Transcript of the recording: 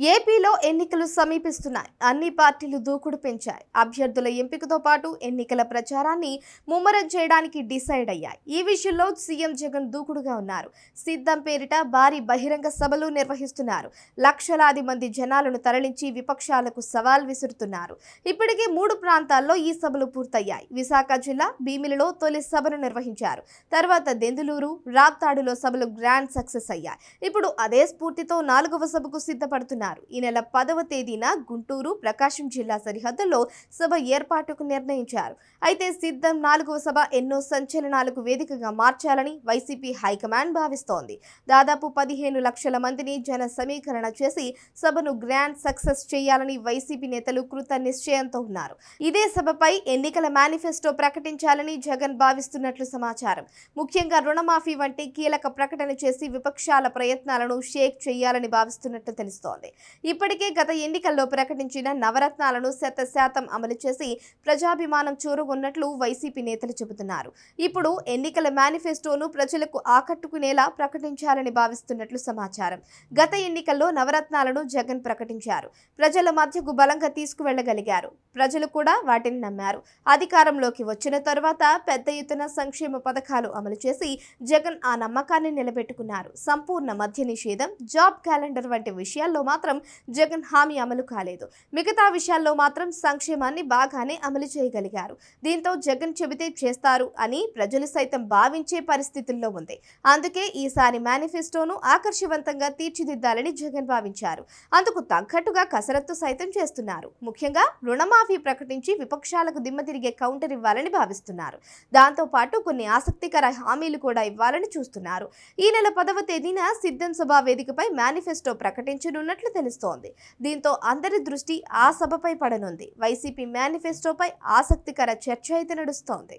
ఏపీలో ఎన్నికలు సమీపిస్తున్నాయి. అన్ని పార్టీలు దూకుడు పెంచాయి. అభ్యర్థుల ఎంపికతో పాటు ఎన్నికల ప్రచారాన్ని ముమ్మరం చేయడానికి డిసైడ్ అయ్యాయి. ఈ విషయంలో సీఎం జగన్ దూకుడుగా ఉన్నారు. సిద్ధం పేరిట భారీ బహిరంగ సభలు నిర్వహిస్తున్నారు. లక్షలాది మంది జనాలను తరలించి విపక్షాలకు సవాల్ విసురుతున్నారు. ఇప్పటికే మూడు ప్రాంతాల్లో ఈ సభలు పూర్తయ్యాయి. విశాఖ జిల్లా భీమిలిలో తొలి సభను నిర్వహించారు. తర్వాత దెందులూరు రాప్తాడులో సభలు గ్రాండ్ సక్సెస్ అయ్యాయి. ఇప్పుడు అదే స్ఫూర్తితో నాలుగవ సభకు సిద్ధపడుతున్నారు. ఈ నెల పదవ తేదీన గుంటూరు ప్రకాశం జిల్లా సరిహద్దుల్లో సభ ఏర్పాటుకు నిర్ణయించారు. అయితే సిద్ధం నాలుగవ సభ ఎన్నో సంచలనాలకు వేదికగా మార్చాలని వైసీపీ హైకమాండ్ భావిస్తోంది. దాదాపు పదిహేను లక్షల మందిని జన సమీకరణ చేసి సభను గ్రాండ్ సక్సెస్ చేయాలని వైసీపీ నేతలు కృత నిశ్చయంతో ఉన్నారు. ఇదే సభపై ఎన్నికల మేనిఫెస్టో ప్రకటించాలని జగన్ భావిస్తున్నట్లు సమాచారం. ముఖ్యంగా రుణమాఫీ వంటి కీలక ప్రకటన చేసి విపక్షాల ప్రయత్నాలను షేక్ చేయాలని భావిస్తున్నట్లు తెలుస్తోంది. ఇప్పటికే గత ఎన్నికల్లో ప్రకటించిన నవరత్నాలను శత శాతం అమలు చేసి ప్రజాభిమానం చూరగొన్నట్లు వైసీపీ నేతలు చెబుతున్నారు. ఇప్పుడు ఎన్నికల మేనిఫెస్టోను ప్రజలకు ఆకట్టుకునేలా ప్రకటించాలని భావిస్తున్నట్లు సమాచారం. గత ఎన్నికల్లో నవరత్నాలను జగన్ ప్రకటించారు. ప్రజల మధ్యకు బలంగా తీసుకువెళ్ళగలిగారు. ప్రజలు కూడా వాటిని నమ్మారు. అధికారంలోకి వచ్చిన తర్వాత పెద్ద ఎత్తున సంక్షేమ పథకాలు అమలు చేసి జగన్ ఆ నమ్మకాన్ని నిలబెట్టుకున్నారు. సంపూర్ణ మద్య నిషేధం జాబ్ క్యాలెండర్ వంటి విషయాల్లో మాత్రం జగన్ హామీ అమలు కాలేదు. మిగతా విషయాల్లో మాత్రం సంక్షేమాన్ని బాగానే అమలు చేయగలిగారు. దీంతో జగన్ చెబితే చేస్తారు అని ప్రజలు సైతం భావించే పరిస్థితుల్లో ఉంది. అందుకే ఈసారి మేనిఫెస్టోను ఆకర్షవంతంగా తీర్చిదిద్దాలని జగన్ భావించారు. అందుకు తగ్గట్టుగా కసరత్తు సైతం చేస్తున్నారు. ముఖ్యంగా రుణమాఫీ ప్రకటించి విపక్షాలకు దిమ్మ తిరిగే కౌంటర్ ఇవ్వాలని భావిస్తున్నారు. దాంతో పాటు కొన్ని ఆసక్తికర హామీలు కూడా ఇవ్వాలని చూస్తున్నారు. ఈ నెల పదవ తేదీన సిద్ధం సభ వేదికపై మేనిఫెస్టో ప్రకటించనున్నట్లు తెలుస్తోంది. దీంతో అందరి దృష్టి ఆ సభపై పడనుంది. వైసీపీ మేనిఫెస్టోపై ఆసక్తికర చర్చ అయితే నడుస్తోంది.